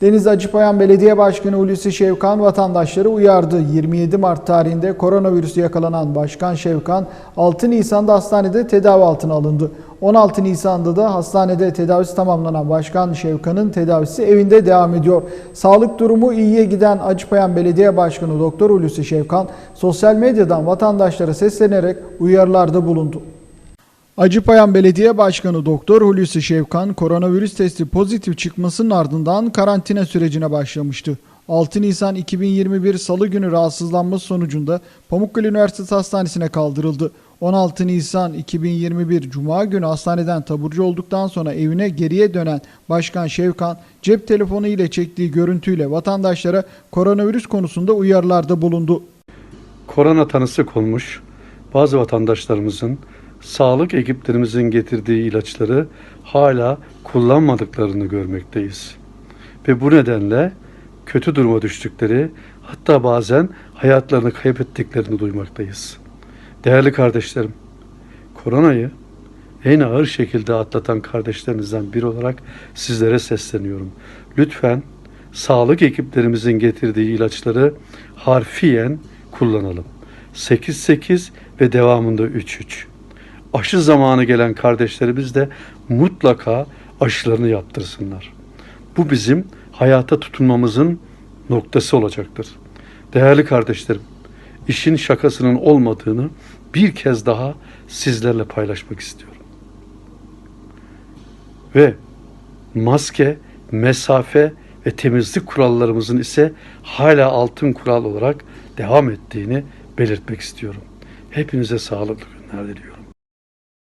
Denizli Acıpayam Belediye Başkanı Hulusi Şevkan vatandaşları uyardı. 27 Mart tarihinde koronavirüsü yakalanan Başkan Şevkan 6 Nisan'da hastanede tedavi altına alındı. 16 Nisan'da da hastanede tedavisi tamamlanan Başkan Şevkan'ın tedavisi evinde devam ediyor. Sağlık durumu iyiye giden Acıpayam Belediye Başkanı Doktor Hulusi Şevkan sosyal medyadan vatandaşlara seslenerek uyarılarda bulundu. Acıpayam Belediye Başkanı Doktor Hulusi Şevkan koronavirüs testi pozitif çıkmasının ardından karantina sürecine başlamıştı. 6 Nisan 2021 Salı günü rahatsızlanması sonucunda Pamukkale Üniversitesi Hastanesi'ne kaldırıldı. 16 Nisan 2021 Cuma günü hastaneden taburcu olduktan sonra evine geriye dönen Başkan Şevkan cep telefonu ile çektiği görüntüyle vatandaşlara koronavirüs konusunda uyarılarda bulundu. korona tanısı konmuş bazı vatandaşlarımızın sağlık ekiplerimizin getirdiği ilaçları hala kullanmadıklarını görmekteyiz. Ve bu nedenle kötü duruma düştükleri hatta bazen hayatlarını kaybettiklerini duymaktayız. Değerli kardeşlerim, koronayı en ağır şekilde atlatan kardeşlerinizden biri olarak sizlere sesleniyorum. Lütfen sağlık ekiplerimizin getirdiği ilaçları harfiyen kullanalım. 8-8 ve devamında 3-3. Aşı zamanı gelen kardeşlerimiz de mutlaka aşılarını yaptırsınlar. Bu bizim hayata tutunmamızın noktası olacaktır. Değerli kardeşlerim, işin şakasının olmadığını bir kez daha sizlerle paylaşmak istiyorum. Ve maske, mesafe ve temizlik kurallarımızın ise hala altın kural olarak devam ettiğini belirtmek istiyorum. Hepinize sağlıklı günler diliyorum.